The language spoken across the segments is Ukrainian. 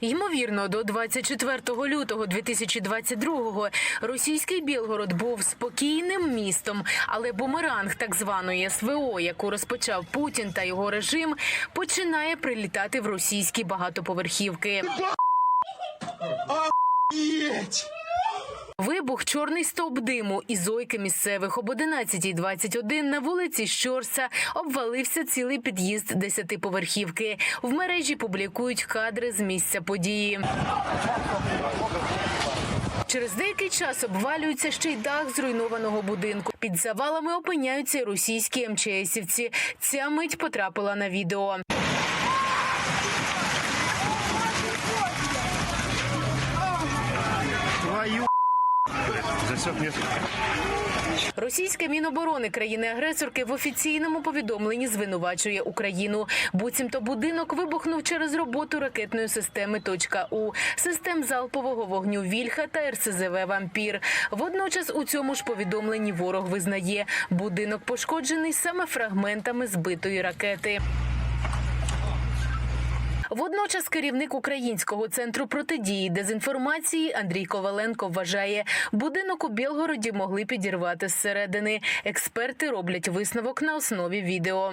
Ймовірно, до 24 лютого 2022-го російський Білгород був спокійним містом, але бумеранг так званої СВО, яку розпочав Путін та його режим, починає прилітати в російські багатоповерхівки. Вибух чорний стовп диму і зойки місцевих об 11.21 на вулиці Щорса обвалився цілий під'їзд десятиповерхівки. В мережі публікують кадри з місця події. Через деякий час обвалюється ще й дах зруйнованого будинку. Під завалами опиняються й російські МЧСівці. Ця мить потрапила на відео. Засек. Російське міноборони країни-агресорки в офіційному повідомленні звинувачує Україну. Буцімто будинок вибухнув через роботу ракетної системи «Точка-У», систем залпового вогню Вільха та РСЗВ Вампір. Водночас у цьому ж повідомленні ворог визнає, будинок пошкоджений саме фрагментами збитої ракети. Водночас керівник Українського центру протидії дезінформації Андрій Коваленко вважає, будинок у Білгороді могли підірвати зсередини. Експерти роблять висновок на основі відео.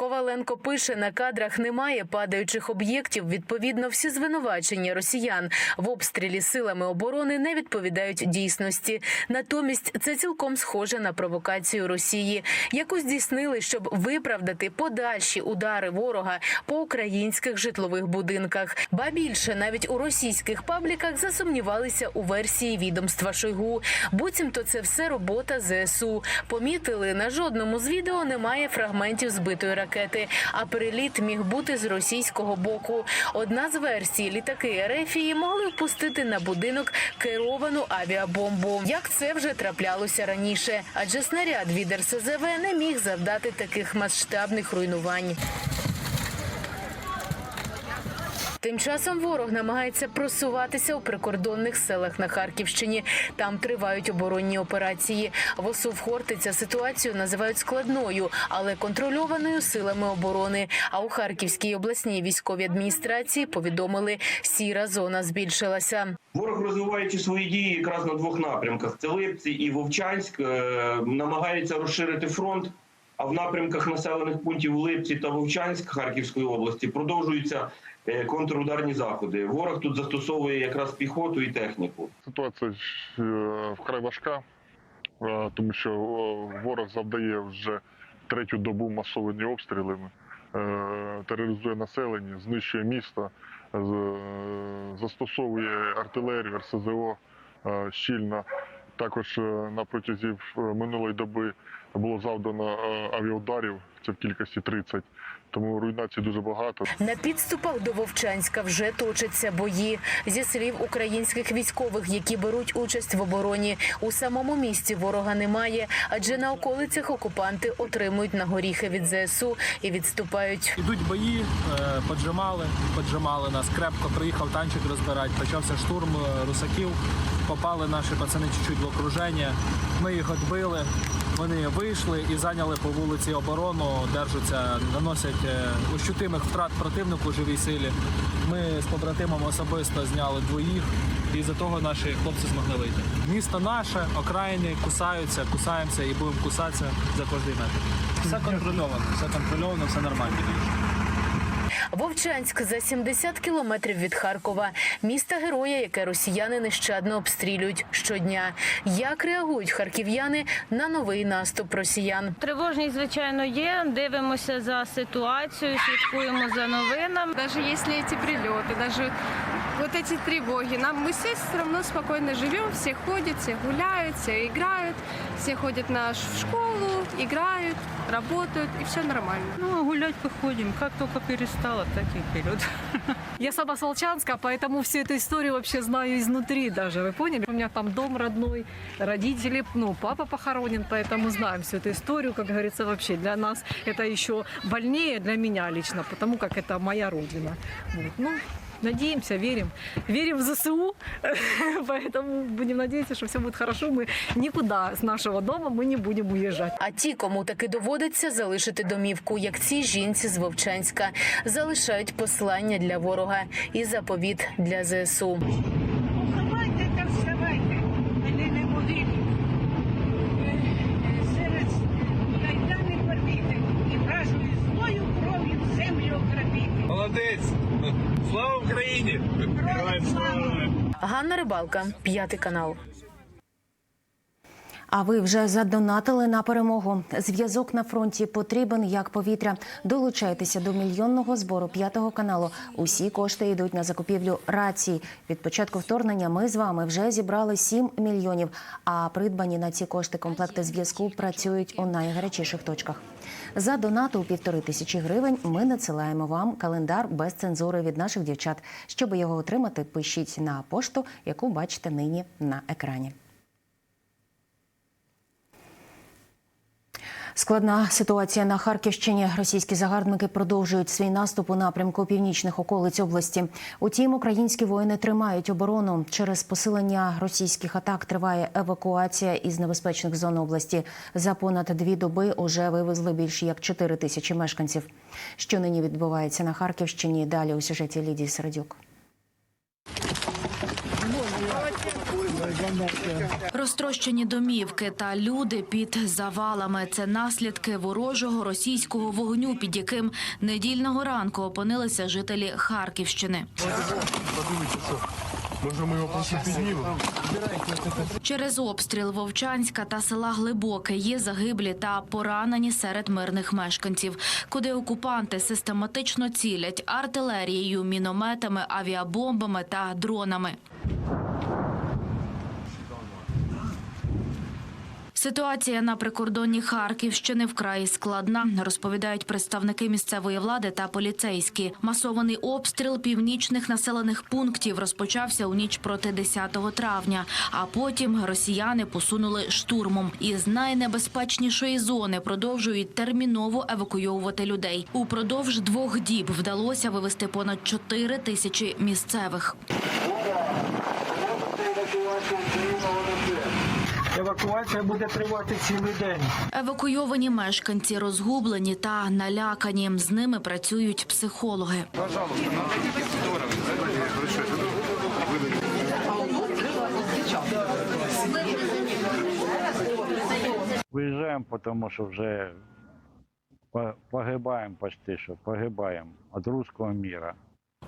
Коваленко пише, на кадрах немає падаючих об'єктів. Відповідно, всі звинувачення росіян в обстрілі силами оборони не відповідають дійсності. Натомість це цілком схоже на провокацію Росії, яку здійснили, щоб виправдати подальші удари ворога по українських житлових будинках. Ба більше навіть у російських пабліках засумнівалися у версії відомства Шойгу. Буцімто це все робота ЗСУ. Помітили на жодному з відео немає фрагментів збитої ракети, а переліт міг бути з російського боку. Одна з версій літаки Ерефії могли впустити на будинок керовану авіабомбу. Як це вже траплялося раніше? Адже снаряд від РСЗВ не міг завдати таких масштабних руйнувань. Тим часом ворог намагається просуватися у прикордонних селах на Харківщині. Там тривають оборонні операції. В ОСУ в Хортиця ситуацію називають складною, але контрольованою силами оборони. А у Харківській обласній військовій адміністрації повідомили, сіра зона збільшилася. Ворог, розвиваючи свої дії якраз на двох напрямках: це Липці і Вовчанськ, е, намагається розширити фронт. А в напрямках населених пунктів Липці та Вовчанськ Харківської області продовжуються контрударні заходи. Ворог тут застосовує якраз піхоту і техніку. Ситуація е, вкрай важка, е, тому що е, ворог завдає вже третю добу масовані обстріли, е, тероризує населення, знищує місто, застосовує артилерію, РСЗО е, щільно. Також е, на протязі е, минулої доби було завдано е, авіаударів, це в кількості 30, тому руйнацій дуже багато. На підступах до Вовчанська вже точаться бої. Зі слів українських військових, які беруть участь в обороні, у самому місті ворога немає, адже на околицях окупанти отримують на горіхи від ЗСУ і відступають. Ідуть бої, е, поджимали, поджимали нас. Крепко приїхав танчик розбирати. Почався штурм е, русаків. Попали наші пацани чуть-чуть в окруження. Ми їх відбили. Вони вийшли і зайняли по вулиці оборону, держаться, наносять е, ощутимих втрат противнику живій силі. Ми з побратимом особисто зняли двоїх, і за того наші хлопці змогли вийти. Місто наше, окраїни кусаються, кусаємося і будемо кусатися за кожний метр. Все контрольовано, все контрольовано, все нормально. Вовчанськ за 70 кілометрів від Харкова, міста героя, яке росіяни нещадно обстрілюють щодня. Як реагують харків'яни на новий наступ росіян? Тривожність, звичайно, є. Дивимося за ситуацією, слідкуємо за новинами. Даже если эти прилеты, даже вот эти тревоги, нам мы все все равно спокойно живем, все ходят, все гуляют, все играют, все ходят на ш- в школу, играют, работают, и все нормально. Ну, а гулять выходим. Как только перестала, так и вперед. Я сама с Волчанска, поэтому всю эту историю вообще знаю изнутри даже. Вы поняли? У меня там дом родной, родители, ну, папа похоронен, поэтому знаем всю эту историю, как говорится, вообще для нас это еще больнее, для меня лично, потому как это моя родина. Вот. Ну, Надеемся, верим. Верим в ЗСУ, поэтому будем надеяться, что все будет хорошо. Мы никуда с нашего дома мы не будем уезжать. А ті, кому таки доводиться залишити домівку, як ці жінці з Вовчанська, залишають послання для ворога і заповіт для ЗСУ. Вставайте та вставайте, але не могилі. Серед кайдани порвіте і вражою злою кров'ю землю окропіти. Молодець! Слава Україні! Ганна Рибалка, п'ятий канал. А ви вже задонатили на перемогу. Зв'язок на фронті потрібен як повітря. Долучайтеся до мільйонного збору п'ятого каналу. Усі кошти йдуть на закупівлю рацій. Від початку вторгнення ми з вами вже зібрали 7 мільйонів. А придбані на ці кошти комплекти зв'язку працюють у найгарячіших точках. За донату у півтори тисячі гривень ми надсилаємо вам календар без цензури від наших дівчат. Щоб його отримати, пишіть на пошту, яку бачите нині на екрані. Складна ситуація на Харківщині. Російські загарбники продовжують свій наступ у напрямку північних околиць області. Утім, українські воїни тримають оборону. Через посилення російських атак триває евакуація із небезпечних зон області. За понад дві доби уже вивезли більше як 4 тисячі мешканців. Що нині відбувається на Харківщині? Далі у сюжеті Лідії Середюк. Розтрощені домівки та люди під завалами це наслідки ворожого російського вогню, під яким недільного ранку опинилися жителі Харківщини. Через обстріл Вовчанська та села Глибоке є загиблі та поранені серед мирних мешканців, куди окупанти систематично цілять артилерією, мінометами, авіабомбами та дронами. Ситуація на прикордонні Харківщини вкрай складна, розповідають представники місцевої влади та поліцейські. Масований обстріл північних населених пунктів розпочався у ніч проти 10 травня. А потім росіяни посунули штурмом. Із найнебезпечнішої зони продовжують терміново евакуйовувати людей. Упродовж двох діб вдалося вивести понад 4 тисячі місцевих. Евакуація буде тривати цілий день. Евакуйовані мешканці розгублені та налякані. З ними працюють психологи. Виїжджаємо, тому що вже погибаємо почти що, погибаємо від руського міра.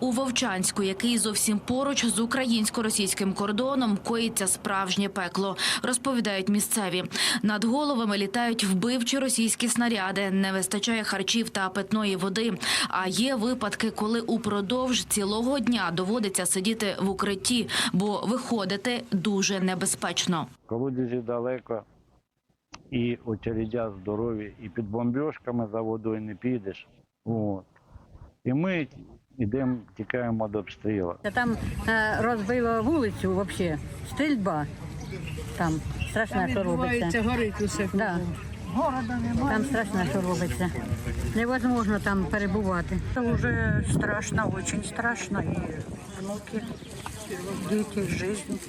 У Вовчанську, який зовсім поруч з українсько-російським кордоном, коїться справжнє пекло. Розповідають місцеві. Над головами літають вбивчі російські снаряди. Не вистачає харчів та питної води. А є випадки, коли упродовж цілого дня доводиться сидіти в укритті, бо виходити дуже небезпечно. Колодязі далеко, і очередя здорові, і під бомбіжками за водою не підеш. От. І ми йдемо, тікаємо від обстрілу. Там е, розбило вулицю взагалі, стрільба. Там страшно, що робиться. горить усе. Да. Там страшно, що робиться. Невозможно там перебувати. Уже страшно, очень страшно. И внуки, дети, жизнь.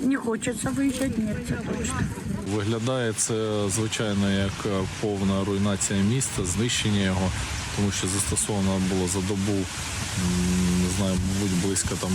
Не хочется выезжать, нет, це точно. Виглядає це звичайно як повна руйнація міста, знищення його, тому що застосовано було за добу, не знаю, мабуть, близько там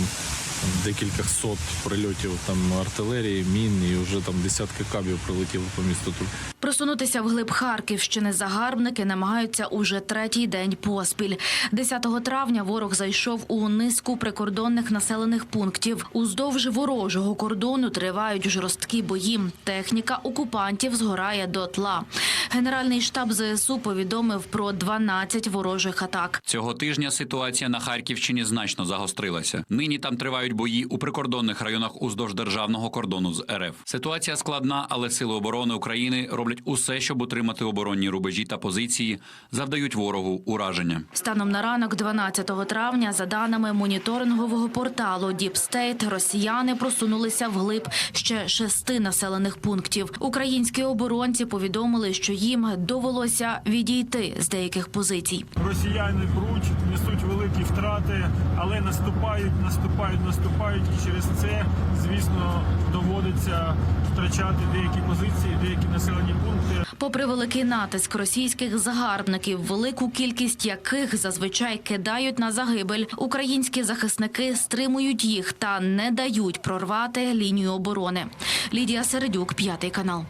декілька сот прильотів там артилерії, мін, і вже там десятки кабів прилетіли по місту. Тут Просунутися вглиб Харківщини загарбники намагаються уже третій день поспіль. 10 травня ворог зайшов у низку прикордонних населених пунктів. Уздовж ворожого кордону тривають жорсткі бої. Техніка окупантів згорає дотла. Генеральний штаб ЗСУ повідомив про 12 ворожих атак. Цього тижня ситуація на Харківщині значно загострилася. Нині там тривають тривають бої у прикордонних районах уздовж державного кордону з РФ. Ситуація складна, але сили оборони України роблять усе, щоб утримати оборонні рубежі та позиції, завдають ворогу ураження. Станом на ранок 12 травня, за даними моніторингового порталу Deep State, росіяни просунулися вглиб ще шести населених пунктів. Українські оборонці повідомили, що їм довелося відійти з деяких позицій. Росіяни пруть, несуть великі втрати, але наступають, наступають, наступають, і через це, звісно, доводиться втрачати деякі позиції, деякі населені пункти. Попри великий натиск російських загарбників, велику кількість яких зазвичай кидають на загибель, українські захисники стримують їх та не дають прорвати лінію оборони. Лідія Середюк, п'ятий канал.